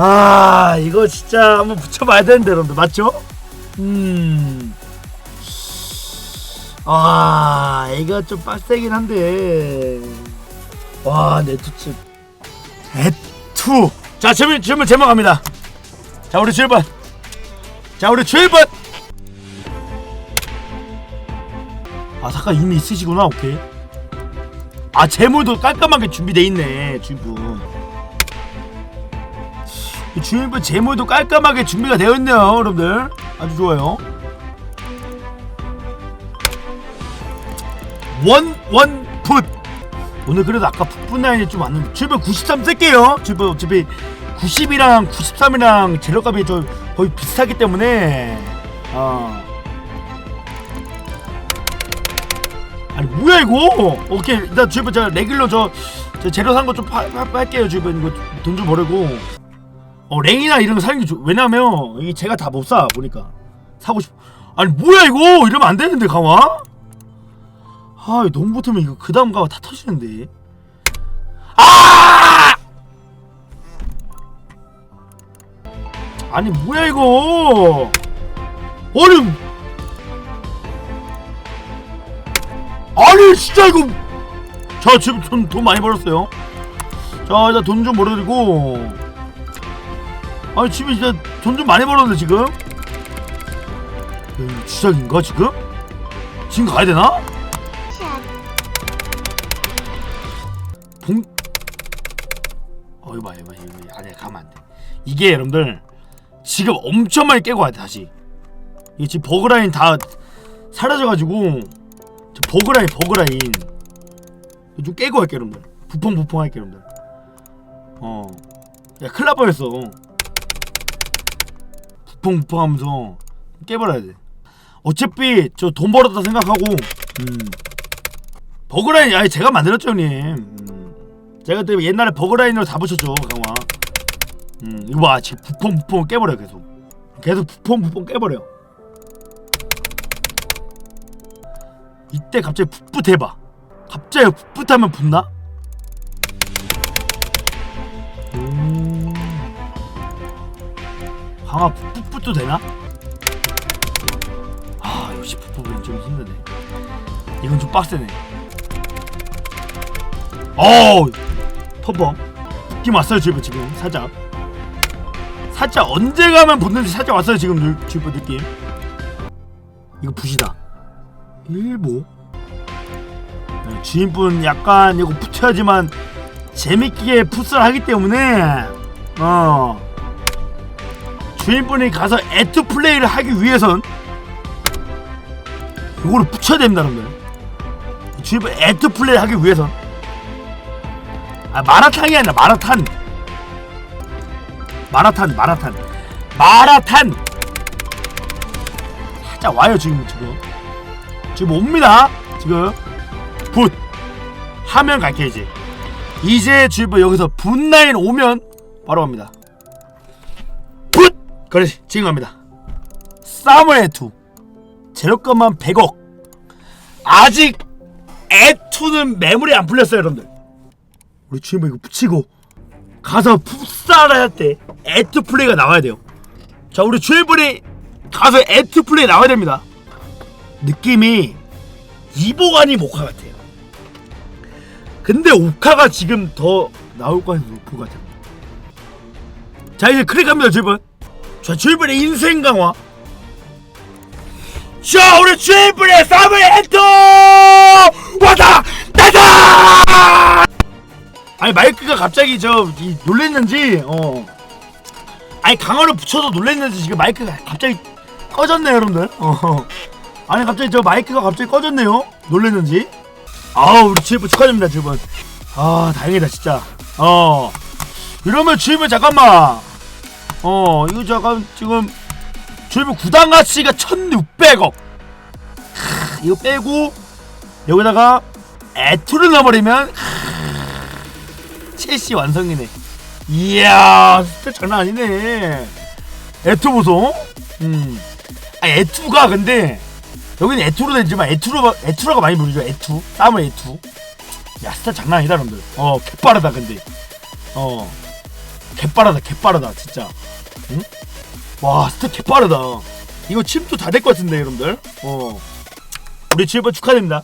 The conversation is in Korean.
아 이거 진짜 한번 붙여봐야 되는데 여러분들. 맞죠? 음. 아 이거 좀 빡세긴 한데. 와 네트칩 에투 자 질문 질문 제목 갑니다. 자 우리 주일번 자 우리 주일번 아 잠깐 이미 있으시구나 오케이. 아 재물도 깔끔하게 준비돼 있네 주인분. 이 주인분 재물도 깔끔하게 준비가 되어 있네요 여러분들. 아주 좋아요. 원 원풋. 오늘 그래도 아까 풋풋 라인이 좀 왔는데 주인분 93 쓸게요. 주인분 어차피 90이랑 93이랑 재료값이 좀 거의 비슷하기 때문에 어. 아니 뭐야 이거? 오케이 일단 주인분 저 레귤러 저, 저 재료 산 거좀 할게요 주인분 이거 돈좀 버리고 어 랭이나 이런 거 사는 게 좋. 왜냐면 이게 제가 다 못 사 보니까 사고 싶. 아니 뭐야 이거 이러면 안 되는데 강화. 아 너무 못하면 이거 그 다음 강화 다 터지는데. 아! 아니 뭐야 이거. 얼음. 아니 진짜 이거. 자 지금 돈, 돈 많이 벌었어요. 자 일단 돈 좀 벌어드리고. 아니 집에 진짜 돈 좀 많이 벌었는데 지금? 음, 시작인가 지금? 지금 가야 되나? 봉... 어 이거 봐 이거 봐 이거 봐. 아니야 가면 안돼 이게 여러분들 지금 엄청 많이 깨고 가야 돼 다시 이게 지금 버그라인 다 사라져가지고 저 버그라인 버그라인 좀 깨고 할게 여러분들 부펑 부펑 할게 여러분들 어야 큰일 날 뻔했어 부펑부펑 하면서 깨버려야 돼. 어차피 저 돈 벌었다 생각하고 음. 버그라인 아니 제가 만들었죠 형님. 음. 제가 또 옛날에 버그라인으로 다 붙였죠 강화. 음 이거 봐 지금 부펑 부펑 깨버려 계속. 계속 부펑 부펑 깨버려. 이때 갑자기 풋풋해봐. 갑자기 풋풋하면 붙나? 음. 강화 풋풋 도 되나? 아 역시 풋풋은 좀 힘드네. 이건 좀 빡세네. 어우! 퍼펑 느낌 왔어요 지금 지금. 살짝. 살짝 언제 가면 붙는지 살짝 왔어요 지금 지금 느낌. 이거 붓이다. 일보 네, 주인분 약간 이거 붙여야지만 재밌게 풋을 하기 때문에. 어 주인분이 가서 애투 플레이를 하기 위해선 이거를 붙여야 됩니다 여러분들 주인분 애투 플레이 하기 위해선. 아 마라탕이 아니라 마라탄. 마라탄 마라탄. 마라탄! 살짝 와요 지금 지금. 지금 옵니다 지금. 붓. 하면 갈게 이제. 이제 주인분 여기서 분라인 오면 바로 갑니다. 붓 그래 지금 갑니다. 사무의 투. 재료값만 100억. 아직 애투는 매물이 안 풀렸어요 여러분들. 우리 주인분 이거 붙이고 가서 풋살 할때 애투 플레이가 나와야 돼요. 자 우리 주인분이 가서 애투 플레이 나와야 됩니다. 느낌이 이보가니 모카 같아요. 근데 오카가 지금 더 나올 것 같아요. 자 이제 클릭합니다 주인분 자 주인분의 인생 강화. 자 우리 주인분의 사물 엔터! 왔다! 나다! 아니 마이크가 갑자기 저 이, 놀랬는지 어. 아니 강화를 붙여서 놀랬는지 지금 마이크가 갑자기 꺼졌네요 여러분들. 어. 아니 갑자기 저 마이크가 갑자기 꺼졌네요. 놀랬는지. 아우 우리 주인분 축하드립니다 주인분 아 다행이다 진짜. 어. 이러면 주인분 잠깐만 어 이거 잠깐 지금 주인분 구단 가치가 1600억. 크, 이거 빼고 여기다가 애투를 넣어버리면 크, 첼시 완성이네. 이야 진짜 장난 아니네. 애투 보소. 음. 아 애투가 근데 여기는 애투로 되지만 애투로 애투라가 많이 부르죠 애투. 땀을 애투. 야 진짜 장난 아니다 여러분들. 어 개빠르다 근데. 어. 개빠르다 개빠르다 진짜 응? 와 스텝 개빠르다. 이거 칩도 다될 것 같은데 여러분들. 어. 우리 지우번 축하드립니다